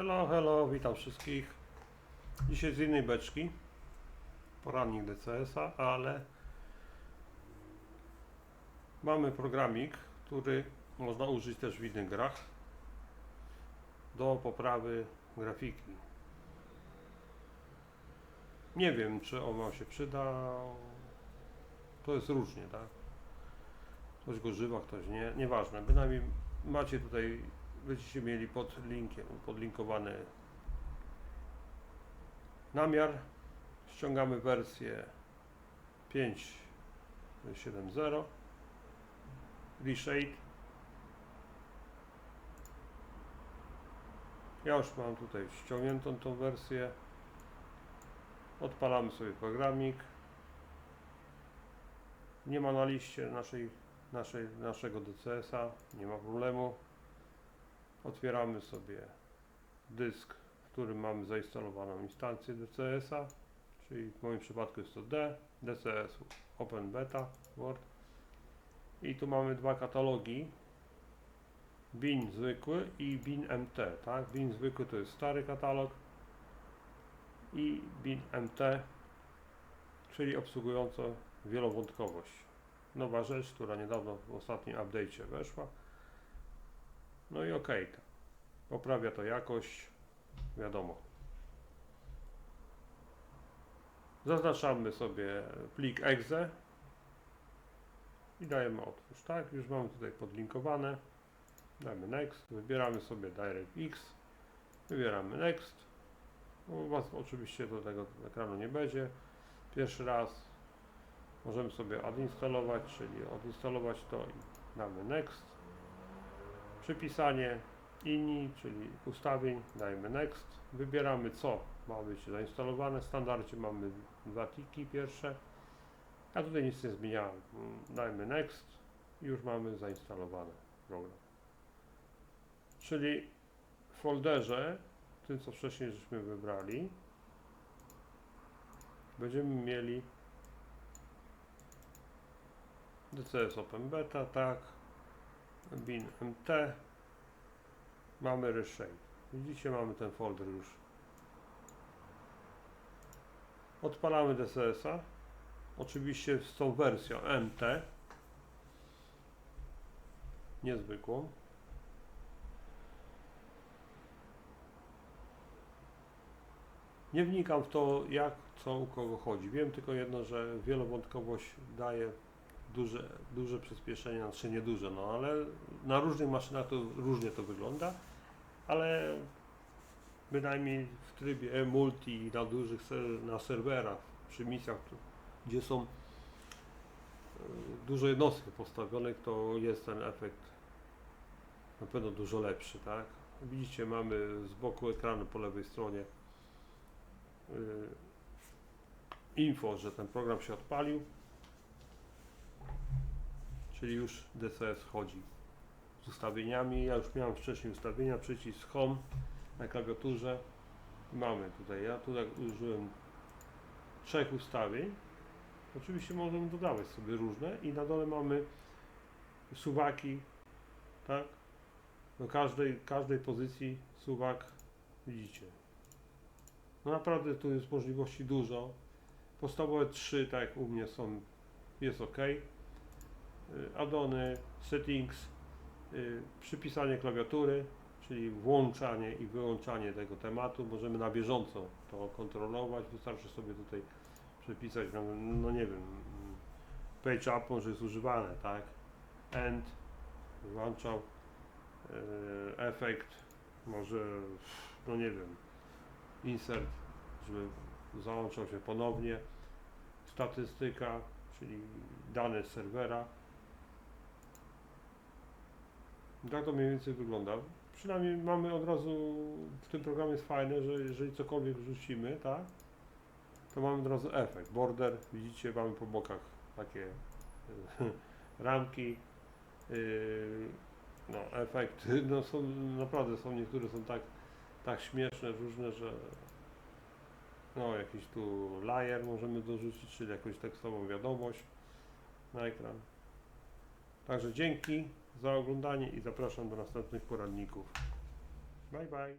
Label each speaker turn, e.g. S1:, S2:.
S1: Hello, hello, witam wszystkich. Dzisiaj z innej beczki. Porannik DCS-a, ale mamy programik, który można użyć też w innych grach do poprawy grafiki. Nie wiem, czy on Wam się przyda. To jest różnie, tak? Ktoś go używa, ktoś nie. Nieważne. Bynajmniej macie tutaj, będziecie mieli pod linkiem, podlinkowany namiar. Ściągamy wersję 5.7.0 Reshade. Ja już mam tutaj ściągniętą tą wersję. Odpalamy sobie programik. Nie ma na liście naszej, naszej, naszego DCS-a, nie ma problemu. Otwieramy sobie dysk, w którym mamy zainstalowaną instancję DCS-a, czyli w moim przypadku jest to D, DCS Open Beta Word. I tu mamy dwa katalogi, BIN zwykły i BIN MT, tak? BIN zwykły to jest stary katalog i BIN MT, czyli obsługująco wielowątkowość. Nowa rzecz, która niedawno w ostatnim update'cie weszła. No i ok, poprawia to jakość, wiadomo. Zaznaczamy sobie plik exe i dajemy otwórz, tak? Już mamy tutaj podlinkowane. Dajemy next, wybieramy sobie DirectX, wybieramy next. No, U Was oczywiście do tego ekranu nie będzie. Pierwszy raz możemy sobie odinstalować, czyli odinstalować to i damy next. Przypisanie inni, czyli ustawień, dajemy next. Wybieramy co ma być zainstalowane. W standardzie mamy dwa tiki pierwsze. Ja tutaj nic nie zmieniałem. Dajmy next. Już mamy zainstalowany program. Czyli w folderze, tym co wcześniej żeśmy wybrali, będziemy mieli DCS Open Beta, tak, bin MT, mamy Reshape. Widzicie, mamy ten folder już. Odpalamy DCS-a. Oczywiście z tą wersją MT, niezwykłą. Nie wnikam w to, jak, co, u kogo chodzi. Wiem tylko jedno, że wielowątkowość daje duże, duże przyspieszenie, znaczy nie duże, no ale na różnych maszynach to różnie to wygląda, ale bynajmniej w trybie e-multi na dużych ser- na serwerach, przy misjach, gdzie są e, dużo jednostek postawionych, to jest ten efekt na pewno dużo lepszy, tak? Widzicie, mamy z boku ekranu po lewej stronie y, info, że ten program się odpalił, czyli już DCS chodzi z ustawieniami. Ja już miałem wcześniej ustawienia, przycisk Home na klawiaturze. Mamy tutaj, ja tutaj użyłem trzech ustawień. Oczywiście możemy dodawać sobie różne i na dole mamy suwaki, tak? Do każdej, każdej pozycji suwak widzicie. No naprawdę tu jest możliwości dużo. Podstawowe trzy, tak jak u mnie są, jest ok. Y, Addony, settings, y, przypisanie klawiatury, czyli włączanie i wyłączanie tego tematu. Możemy na bieżąco to kontrolować. Wystarczy sobie tutaj przepisać, no, no nie wiem, page up może jest używane, tak? End, włączał, y, efekt, może, no nie wiem, insert, żeby załączał się ponownie, statystyka, czyli dane z serwera. Tak to mniej więcej wygląda. Przynajmniej mamy od razu, w tym programie jest fajne, że jeżeli cokolwiek wrzucimy, tak, to mamy od razu efekt. Border, widzicie, mamy po bokach takie ramki, yy, no efekty, no są, naprawdę są, niektóre są tak, tak śmieszne, różne, że no jakiś tu layer możemy dorzucić, czyli jakąś tekstową wiadomość na ekran. Także dzięki za oglądanie i zapraszam do następnych poradników. Bye bye.